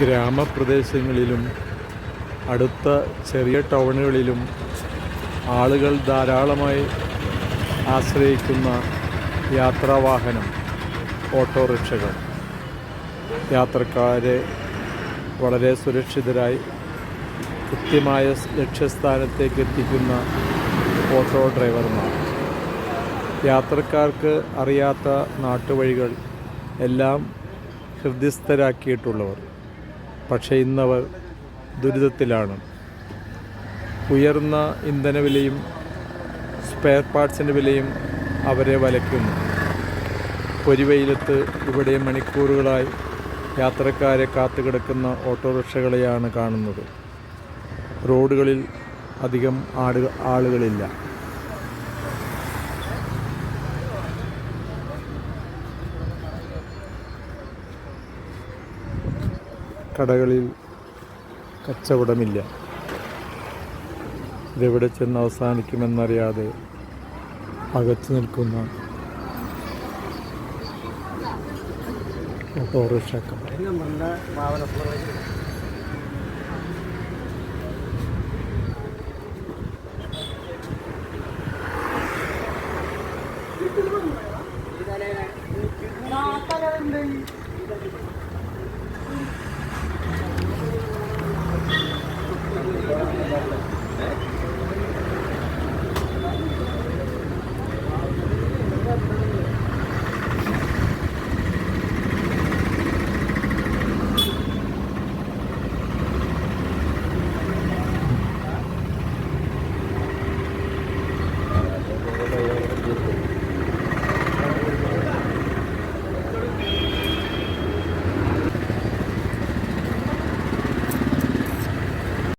ഗ്രാമപ്രദേശങ്ങളിലും അടുത്ത ചെറിയ ടൗണുകളിലും ആളുകൾ ധാരാളമായി ആശ്രയിക്കുന്ന യാത്രാവാഹനം ഓട്ടോറിക്ഷകൾ. യാത്രക്കാരെ വളരെ സുരക്ഷിതരായി കൃത്യമായ ലക്ഷ്യസ്ഥാനത്തേക്ക് എത്തിക്കുന്ന ഓട്ടോ ഡ്രൈവർമാർ. യാത്രക്കാർക്ക് അറിയാത്ത നാട്ടുവഴികൾ എല്ലാം ഹൃദയസ്ഥരാക്കിയിട്ടുള്ളവർ. പക്ഷേ ഇന്നവർ ദുരിതത്തിലാണ്. ഉയർന്ന ഇന്ധന വിലയും സ്പെയർ പാർട്സിന്റെ വിലയും അവരെ വലയ്ക്കുന്നു. പൊരിവെയിലത്ത് ഇവിടെ മണിക്കൂറുകളായി യാത്രക്കാരെ കാത്തുകിടക്കുന്ന ഓട്ടോറിക്ഷകളെയാണ് കാണുന്നത്. റോഡുകളിൽ അധികം ആളുകളില്ല. കടകളിൽ കച്ചവടമില്ല. ഇതെവിടെ ചെന്ന് അവസാനിക്കുമെന്നറിയാതെ അകച്ചു നിൽക്കുന്ന ഓട്ടോറിക്ഷക്കാർ.